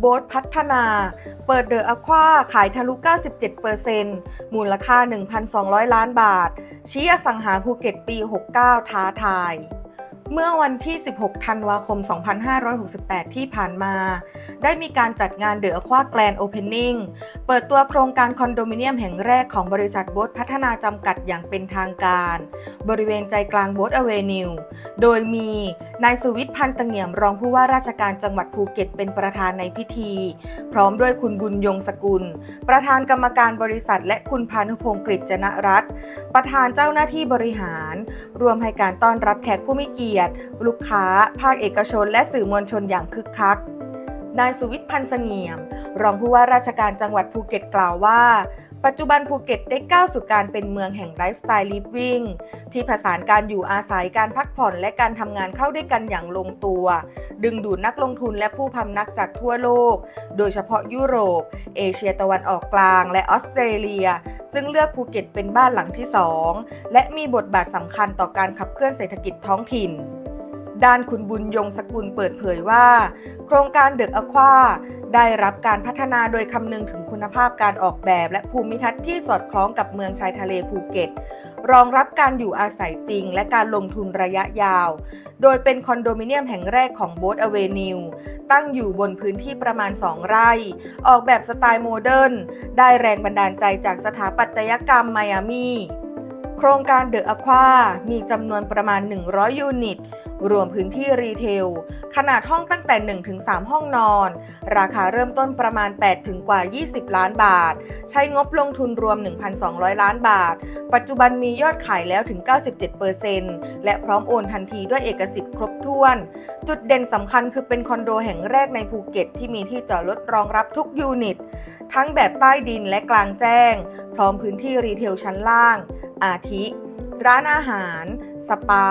โบ๊ทพัฒนา เปิดเดอะอควาขายทะลุ 97%มูลค่า 1,200 ล้านบาท ชี้อสังหาภูเก็ตปี 69 ท้าทาย เมื่อวันที่ 16 ธันวาคม 2568 ที่ผ่านมา ได้มีการจัดงานเดอควาแกลนโอเพนนิ่ง เปิดตัวโครงการคอนโดมิเนียมแห่งแรกของบริษัทโบ๊ทพัฒนาจำกัดอย่างเป็นทางการ บริเวณใจกลางโบ๊ทอเวนิว โดยมีนายสุวิทย์พันธ์เสงี่ยมรองผู้ว่าราชการจังหวัดภูเก็ตเป็นประธานในพิธี พร้อมด้วยคุณบุญยงสกุล ประธานกรรมการบริษัท และคุณพานุพงศ์กฤษจนรัตน์ประธานเจ้าหน้าที่บริหาร รวมให้การต้อนรับแขกผู้มีเกียรติลูกค้า ภาคเอกชน และสื่อมวลชนอย่างคึกคัก นายสุวิทย์พันธ์เสงี่ยม รองผู้ว่าราชการจังหวัดภูเก็ตกล่าวว่า ปัจจุบันภูเก็ตได้ก้าวสู่การเป็นเมืองแห่งไลฟ์สไตล์ลิฟวิ่งที่ผสานการอยู่อาศัยการพักผ่อนและการทำงานเข้าด้วยกันอย่างลงตัว ดึงดูดนักลงทุนและผู้พำนักจากทั่วโลก โดยเฉพาะยุโรป เอเชียตะวันออกกลาง และออสเตรเลีย ซึ่งเลือกภูเก็ตเป็นบ้านหลังที่ 2 และมีบทบาทสำคัญต่อการขับเคลื่อนเศรษฐกิจท้องถิ่น ด้านคุณบุญยงสกุลเปิดเผยว่า โครงการเดอะอควาได้รับการพัฒนาโดยคำนึงถึงคุณภาพการออกแบบและภูมิทัศน์ที่สอดคล้องกับเมืองชายทะเลภูเก็ต รองรับการอยู่อาศัยจริงและการลงทุนระยะยาว โดยเป็นคอนโดมิเนียมแห่งแรกของโบ๊ทอเวนิวตั้งอยู่บนพื้นที่ประมาณ 2 ไร่ ออกแบบสไตล์โมเดิร์นได้แรงบันดาลใจจากสถาปัตยกรรมไมอามี โครงการเดอะอะควา มีจำนวนประมาณ 100 ยูนิต รวมพื้นที่รีเทล ขนาดห้องตั้งแต่ 1-3 ห้องนอน ราคาเริ่มต้นประมาณ 8 ถึงกว่า 20 ล้านบาท ใช้งบลงทุนรวม 1,200 ล้านบาท ปัจจุบันมียอดขายแล้วถึง 97%และพร้อมโอนทันทีด้วยเอกสิทธิ์ครบถ้วน จุดเด่นสำคัญคือเป็นคอนโดแห่งแรกในภูเก็ต ที่มีที่จอดรถรองรับทุกยูนิต ทั้งแบบใต้ดินและกลางแจ้ง พร้อมพื้นที่รีเทลชั้นล่าง อาทิ ร้านอาหาร สปา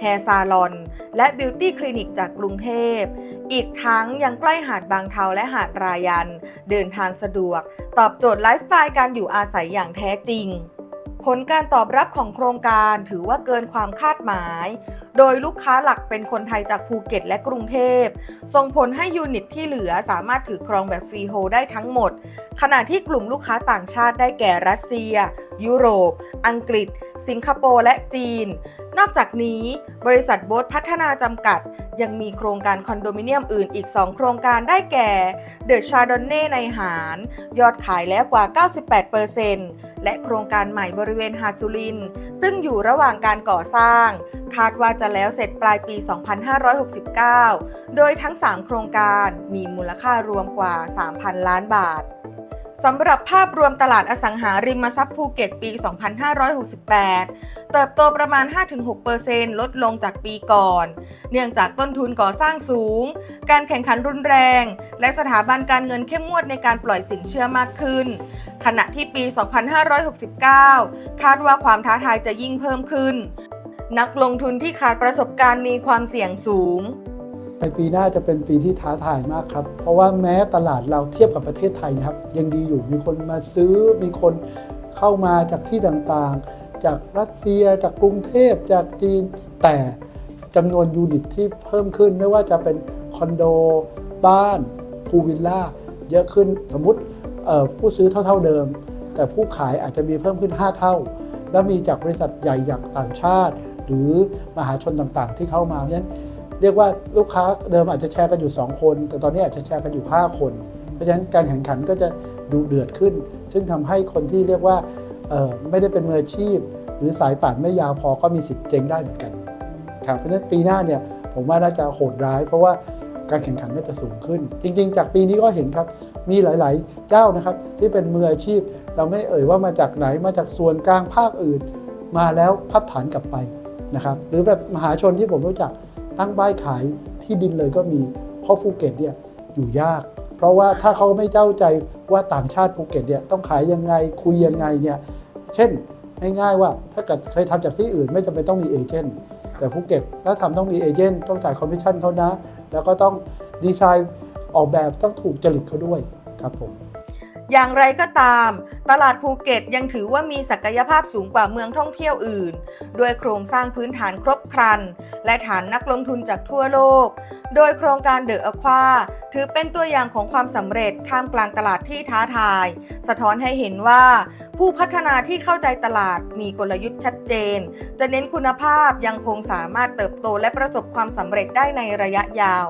แฮร์ซาลอน และบิวตี้คลินิกจากกรุงเทพ อีกทั้งยังใกล้หาดบางเทาและหาดรายัน เดินทางสะดวก ตอบโจทย์ไลฟ์สไตล์การอยู่อาศัยอย่างแท้จริง ผลการตอบรับของโครงการถือว่าเกินความคาดหมาย โดยลูกค้าหลักเป็นคนไทยจากภูเก็ตและกรุงเทพ ส่งผลให้ยูนิตที่เหลือสามารถถือครองแบบฟรีโฮลได้ทั้งหมด ขณะที่กลุ่มลูกค้าต่างชาติได้แก่รัสเซีย ยุโรป อังกฤษ สิงคโปร์และจีน นอกจากนี้บริษัทโบ๊ทพัฒนาจำกัด ยังมีโครงการคอนโดมิเนียมอื่นอีก 2 โครงการได้แก่เดอะชาดอนเน่ในหาร ยอดขายแล้วกว่า 98% และโครงการใหม่บริเวณหาดสุรินซึ่งอยู่ระหว่างการก่อสร้าง คาดว่าจะแล้วเสร็จปลายปี 2569 โดยทั้ง 3 โครงการมีมูลค่ารวมกว่า 3,000 ล้านบาท สำหรับภาพรวมตลาดอสังหาริมทรัพย์ภูเก็ตปี 2568 เติบโตประมาณ 5-6%ลดลงจากปีก่อน เนื่องจากต้นทุนก่อสร้างสูง การแข่งขันรุนแรง และสถาบันการเงินเข้มงวดในการปล่อยสินเชื่อมากขึ้น ขณะที่ปี 2569 คาดว่าความท้าทายจะยิ่งเพิ่มขึ้น นักลงทุนที่ขาดประสบการณ์มีความเสี่ยงสูง ในปีหน้าจะเป็นปีที่ท้าทายมากครับ เพราะว่าแม้ตลาดเราเทียบกับประเทศไทยนะครับ ยังดีอยู่มีคนมาซื้อมีคนเข้ามาจากที่ต่างๆ จากรัสเซีย จากกรุงเทพจากจีน แต่จำนวนยูนิตที่เพิ่มขึ้นไม่ว่าจะเป็นคอนโด บ้านพูวิลล่าเยอะขึ้นสมมติผู้ซื้อเท่าๆเดิม แต่ผู้ขายอาจจะมีเพิ่มขึ้น 5 เท่า แล้วมีจากบริษัทใหญ่จากต่างชาติ หรือมหาชนต่างๆ ที่เข้ามาเพราะฉะนั้น เรียกว่าลูกค้าเดิมอาจจะแชร์กันอยู่ 2 คน แต่ตอนนี้อาจจะแชร์กันอยู่ 5 คน เพราะฉะนั้นการแข่งขันก็จะดูเดือดขึ้น ซึ่งทำให้คนที่เรียกว่าไม่ได้เป็นมืออาชีพ หรือสายป่านไม่ยาวพอก็มีสิทธิ์เจ๊งได้เหมือนกันครับเพราะฉะนั้นปีหน้าเนี่ยผมว่าน่าจะโหดร้าย เพราะว่าการแข่งขันน่าจะสูงขึ้น จริง ๆ จากปีนี้ก็เห็นครับมีหลาย ๆ เจ้านะครับที่เป็นมืออาชีพ เราไม่เอ่ยว่ามาจากไหนมาจากส่วนกลางภาคอื่น มาแล้วพับฐานกลับไปนะครับหรือแบบมหาชนที่ผมรู้จัก ตั้งบ้านขายที่ดินเลยก็มีเพราะภูเก็ตเนี่ยอยู่ยาก เพราะว่าถ้าเขาไม่เจ้าใจว่าต่างชาติภูเก็ตเนี่ยต้องขายยังไงคุยยังไงเนี่ยเช่นง่ายๆว่าถ้าเกิดเคยทำจากที่อื่นไม่จำเป็นต้องมีเอเจนต์แต่ภูเก็ตถ้าทำต้องมีเอเจนต์ต้องจ่ายคอมมิชชั่นเขานะ แล้วก็ต้องดีไซน์ออกแบบต้องถูกจริตเขาด้วยครับผม อย่างไรก็ตาม ตลาดภูเก็ตยังถือว่ามีศักยภาพสูงกว่าเมืองท่องเที่ยวอื่น ด้วยโครงสร้างพื้นฐานครบครัน และฐานนักลงทุนจากทั่วโลก โดยโครงการเดอะอควาถือเป็นตัวอย่างของความสำเร็จท่ามกลางตลาดที่ท้าทาย สะท้อนให้เห็นว่า ผู้พัฒนาที่เข้าใจตลาดมีกลยุทธ์ชัดเจน จะเน้นคุณภาพยังคงสามารถเติบโตและประสบความสำเร็จได้ในระยะยาว